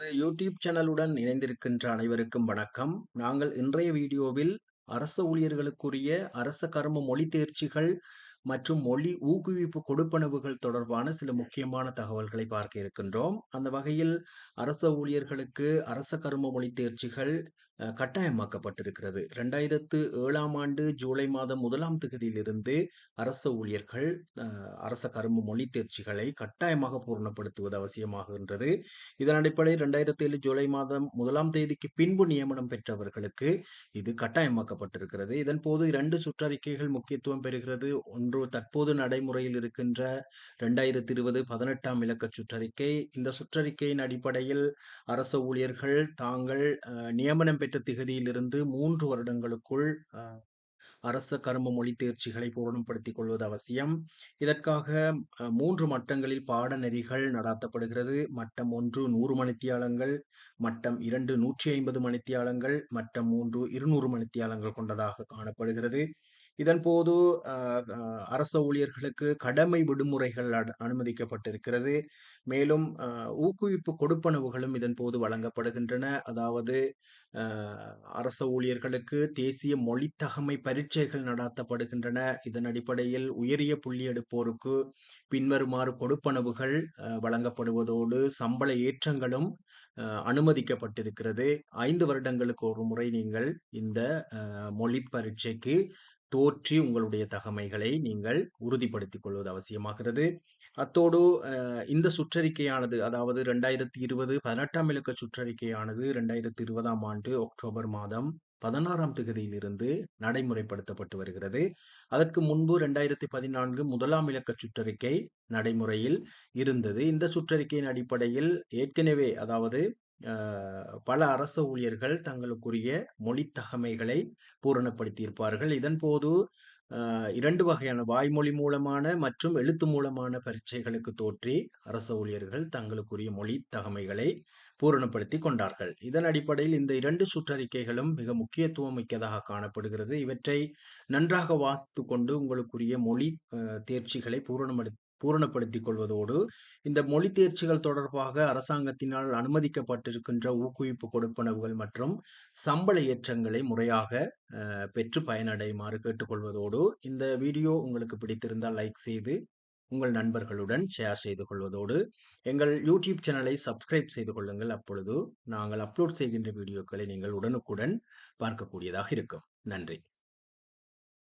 YouTube சேனலுடன் இணைந்திருக்கின்ற அனைவருக்கும் வணக்கம். நாங்கள் இன்றைய வீடியோவில் அரச ஊழியர்களுக்குரிய அரச கரும மொழி தேர்ச்சிகள் மற்றும் மொழி ஊக்குவிப்பு கொடுப்பனவுகள் தொடர்பான சில முக்கியமான தகவல்களை பார்க்க இருக்கின்றோம். அந்த வகையில் அரச ஊழியர்களுக்கு அரச கரும மொழி தேர்ச்சிகள் கட்டாயமாக்கப்பட்டிருக்கிறது ரெண்டாயிரத்து ஏழாம் ஆண்டு ஜூலை மாதம் முதலாம் தொகுதியிலிருந்து அரச ஊழியர்கள் அரச கர்ம மொழி தேர்ச்சிகளை கட்டாயமாக பூரணப்படுத்துவது அவசியமாகின்றது. இதன் அடிப்படையில் 2007 ஜூலை மாதம் முதலாம் தேதிக்கு பின்பு நியமனம் பெற்றவர்களுக்கு இது கட்டாயமாக்கப்பட்டிருக்கிறது. இதன்போது இரண்டு சுற்றறிக்கைகள் முக்கியத்துவம் பெறுகிறது. ஒன்று தற்போது நடைமுறையில் இருக்கின்ற 2020 18ஆம் இலக்க சுற்றறிக்கை. இந்த சுற்றறிக்கையின் அடிப்படையில் அரச ஊழியர்கள் தாங்கள் நியமனம் பெற்ற திகதியிலிருந்து மூன்று வருடங்களுக்குள் அரச கரும மொழி தேர்ச்சிகளை பூரணப்படுத்திக் கொள்வது அவசியம். இதற்காக மூன்று மட்டங்களில் பாடநெறிகள் நடாத்தப்படுகிறது. மட்டம் 1 100 மணித்தியாலங்கள், மட்டம் 2 150 மணித்தியாலங்கள், மட்டம் 3 200 மணித்தியாலங்கள் கொண்டதாக காணப்படுகிறது. இதன் போது அரச ஊழியர்களுக்கு கடமை விடுமுறைகள் அனுமதிக்கப்பட்டிருக்கிறது. மேலும் ஊக்குவிப்பு கொடுப்பனவுகளும் இதன்போது வழங்கப்படுகின்றன. அதாவது அரச ஊழியர்களுக்கு தேசிய மொழித்தகமை பரீட்சைகள் நடாத்தப்படுகின்றன. இதன் அடிப்படையில் உயரிய புள்ளி எடுப்போருக்கு பின்வருமாறு கொடுப்பனவுகள் வழங்கப்படுவதோடு சம்பள ஏற்றங்களும் அனுமதிக்கப்பட்டிருக்கிறது. ஐந்து வருடங்களுக்கு ஒரு முறை நீங்கள் இந்த மொழி பரீட்சைக்கு தோற்றி உங்களுடைய தகமைகளை நீங்கள் உறுதிப்படுத்திக் கொள்வது அவசியமாகிறது. அத்தோடு இந்த சுற்றறிக்கையானது அதாவது 2020 18ஆம் இலக்க சுற்றறிக்கையானது 2020ஆம் ஆண்டு அக்டோபர் மாதம் 16ஆம் திகதியிலிருந்து நடைமுறைப்படுத்தப்பட்டு வருகிறது. அதற்கு முன்பு 2014 முதலாம் இலக்க சுற்றறிக்கை நடைமுறையில் இருந்தது. இந்த சுற்றறிக்கையின் அடிப்படையில் ஏற்கனவே அதாவது பல அரச ஊழியர்கள் தங்களுக்குரிய மொழி தகமைகளை பூரணப்படுத்தியிருப்பார்கள். இதன்போது அ 2 வகையான வாய்மொழி மூலமான மற்றும் எழுத்து மூலமான பரீட்சைகளுக்கு தோற்றி அரச ஊழியர்கள் தங்களுக்குரிய மொழி தகமைகளை பூரணப்படுத்திக் கொண்டார்கள். இதன் அடிப்படையில் இந்த இரண்டு சுற்றறிக்கைகளும் மிக முக்கியத்துவம் மிக்கதாக காணப்படுகிறது. இவற்றை நன்றாக வாசித்து கொண்டு உங்களுக்குரிய மொழி தேர்ச்சிகளை பூரணமடு பூரணப்படுத்திக் கொள்வதோடு, இந்த மொழி தேர்ச்சிகள் தொடர்பாக அரசாங்கத்தினால் அனுமதிக்கப்பட்டிருக்கின்ற ஊக்குவிப்பு கொடுப்பனவுகள் மற்றும் சம்பள ஏற்றங்களை முறையாக பெற்று பயனடையுமாறு கேட்டுக்கொள்வதோடு, இந்த வீடியோ உங்களுக்கு பிடித்திருந்தால் லைக் செய்து உங்கள் நண்பர்களுடன் ஷேர் செய்து கொள்வதோடு, எங்கள் யூடியூப் சேனலை சப்ஸ்கிரைப் செய்து கொள்ளுங்கள். அப்பொழுது நாங்கள் அப்லோட் செய்கின்ற வீடியோக்களை நீங்கள் உடனுக்குடன் பார்க்கக்கூடியதாக இருக்கும். நன்றி.